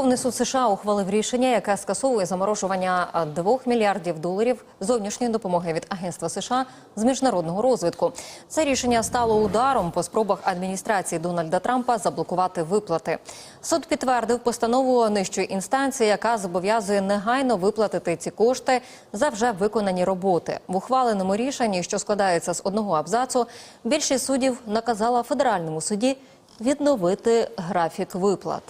Верховний суд США ухвалив рішення, яке скасовує заморожування 2 мільярдів доларів зовнішньої допомоги від Агентства США з міжнародного розвитку. Це рішення стало ударом по спробах адміністрації Дональда Трампа заблокувати виплати. Суд підтвердив постанову нижчої інстанції, яка зобов'язує негайно виплатити ці кошти за вже виконані роботи. В ухваленому рішенні, що складається з одного абзацу, більшість суддів наказала федеральному суді відновити графік виплат.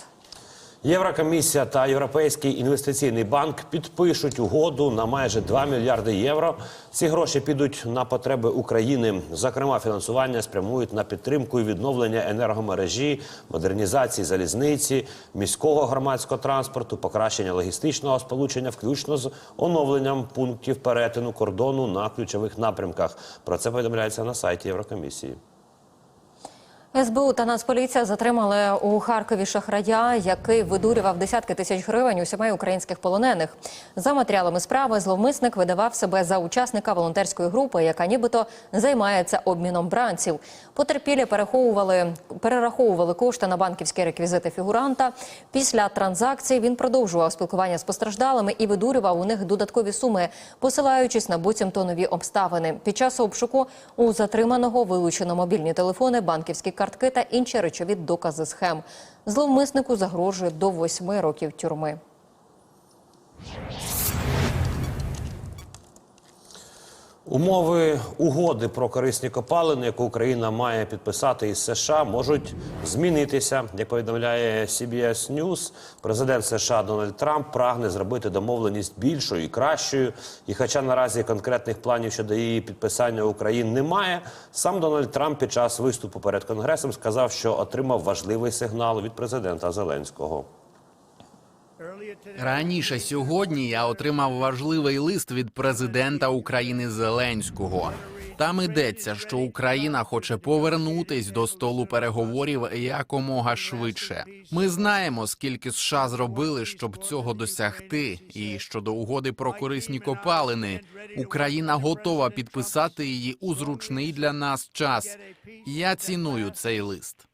Єврокомісія та Європейський інвестиційний банк підпишуть угоду на майже 2 мільярди євро. Ці гроші підуть на потреби України. Зокрема, фінансування спрямують на підтримку і відновлення енергомережі, модернізації залізниці, міського громадського транспорту, покращення логістичного сполучення, включно з оновленням пунктів перетину кордону на ключових напрямках. Про це повідомляється на сайті Єврокомісії. СБУ та Нацполіція затримали у Харкові шахрая, який видурював десятки тисяч гривень у сімей українських полонених. За матеріалами справи зловмисник видавав себе за учасника волонтерської групи, яка нібито займається обміном бранців. Потерпілі переховували перераховували кошти на банківські реквізити фігуранта. Після транзакції він продовжував спілкування з постраждалими і видурював у них додаткові суми, посилаючись на буцімто нові обставини. Під час обшуку у затриманого вилучено мобільні телефони, банківські картки та інші речові докази схем. Зловмиснику загрожує до восьми років тюрми. Умови угоди про корисні копалини, яку Україна має підписати із США, можуть змінитися. Як повідомляє CBS News, президент США Дональд Трамп прагне зробити домовленість більшою і кращою. І, хоча наразі конкретних планів щодо її підписання України немає, сам Дональд Трамп під час виступу перед конгресом сказав, що отримав важливий сигнал від президента Зеленського. Раніше сьогодні я отримав важливий лист від президента України Зеленського. Там йдеться, що Україна хоче повернутись до столу переговорів якомога швидше. Ми знаємо, скільки США зробили, щоб цього досягти. І щодо угоди про корисні копалини, Україна готова підписати її у зручний для нас час. Я ціную цей лист.